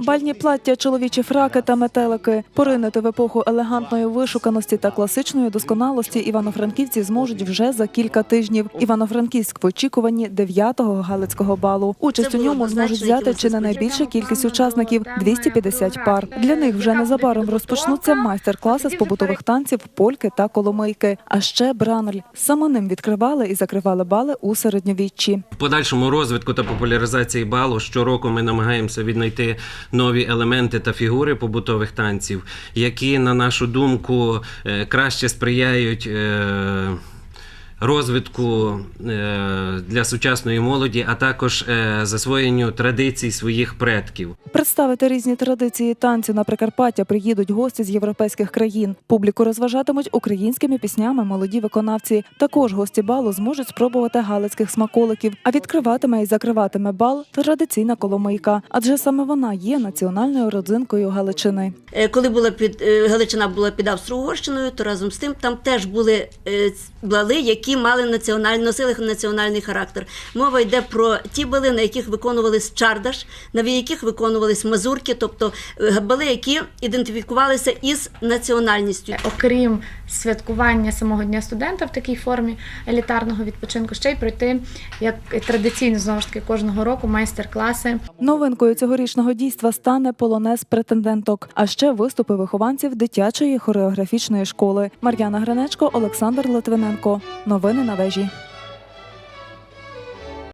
Бальні плаття, чоловічі фраки та метелики. Поринити в епоху елегантної вишуканості та класичної досконалості івано-франківці зможуть вже за кілька тижнів. Івано-Франківськ в очікуванні 9-го галицького балу. Участь у ньому зможуть взяти чи не найбільша кількість учасників 250 пар. Для них вже незабаром розпочнуться майстер-класи з побутових танців, польки та коломийки. А ще бранель. Саме ним відкривали і закривали бали у середньовіччі. В подальшому розвитку та популяризації балу щороку ми намагаємося віднайти нові елементи та фігури побутових танців, які, на нашу думку, е, краще сприяють. Розвитку е, для сучасної молоді, а також е, засвоєнню традицій своїх предків. Представити різні традиції танцю на Прикарпаття приїдуть гості з європейських країн. Публіку розважатимуть українськими піснями молоді виконавці. Також гості балу зможуть спробувати галицьких смаколиків. А відкриватиме і закриватиме бал традиційна коломийка, адже саме вона є національною родзинкою Галичини. Е, Коли була під Галичина була під Австро-Угорщиною, то разом з тим там теж були бали, які мали національний носили національний характер. Мова йде про ті бали, на яких виконувались чардаш, на яких виконувались мазурки, тобто е, бали, які ідентифікувалися із національністю. окрім святкування самого дня студента в такій формі елітарного відпочинку, ще й пройти як традиційно знову ж таки кожного року майстер-класи. Новинкою цьогорічного дійства стане полонез претенденток, а ще виступи вихованців дитячої хореографічної школи. Мар'яна Гранечко, Олександр Литвиненко. Новини на вежі.